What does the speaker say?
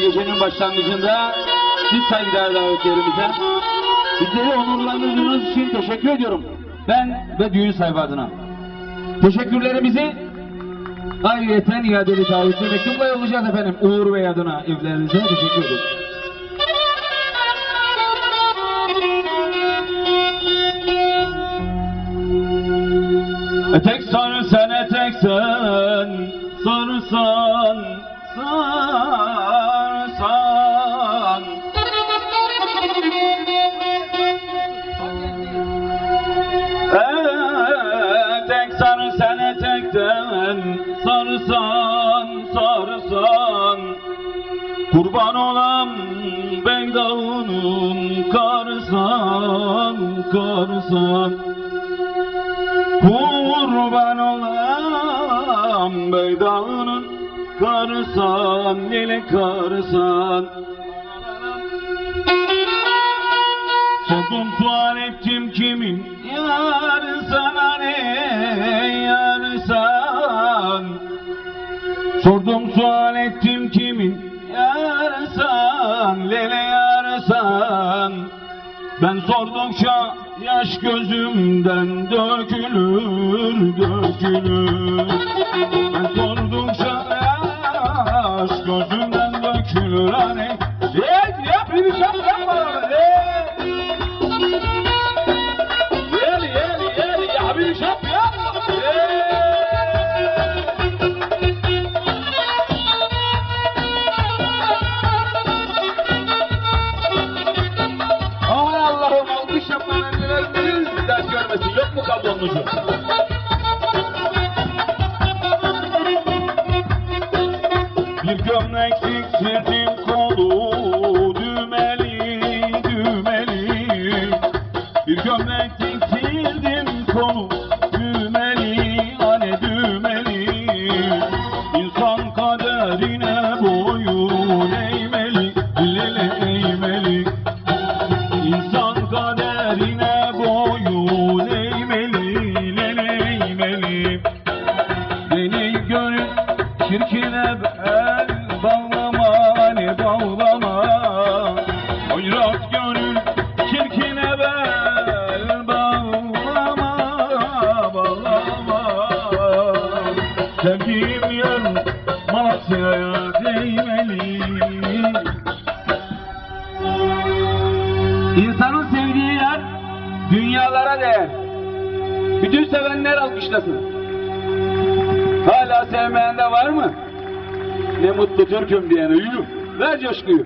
gecenin başlangıcında siz saygıdeğer davetlerimize bizleri onurlandırdığınız için teşekkür ediyorum. Ben ve düğün sahibi adına. Teşekkürlerimizi ayrıyeten iadeli taahhütlü mektupla yollayacağız efendim. Uğur Bey adına evlerinize teşekkür. Etek sarı sen etek sen etekten sarısan sarısan Kurban olan Beydağ'ının karısan karısan Kurban olam Beydağ'ının karısan, lele karısan. Sordum sual ettim kimin yarı Sordum sual ettim kimin yarısan lele yarısan ben sordukça yaş gözümden dökülür, dökülür. Ben sordukça yaş gözümden dökülür. Hani Hey, yap bir şey yapma. Hey. Yeli, yeli, yeli, ya bir şey bir gömlek diktirdim kolu düğmeli düğmeli. Bir gömlek diktirdim kolu düğmeli ane düğmeli. İnsan kaderine ne bağlama. Oyrat gönül çirkine bel bağlama, bağlama. Sevdiğim yer. İnsanın sevdiği yer dünyalara değer. Bütün sevenler alkışlasın. Hala sevmeyen de var mı? Ne mutlu Türk'üm diyene yürü. Ver coşkuyu.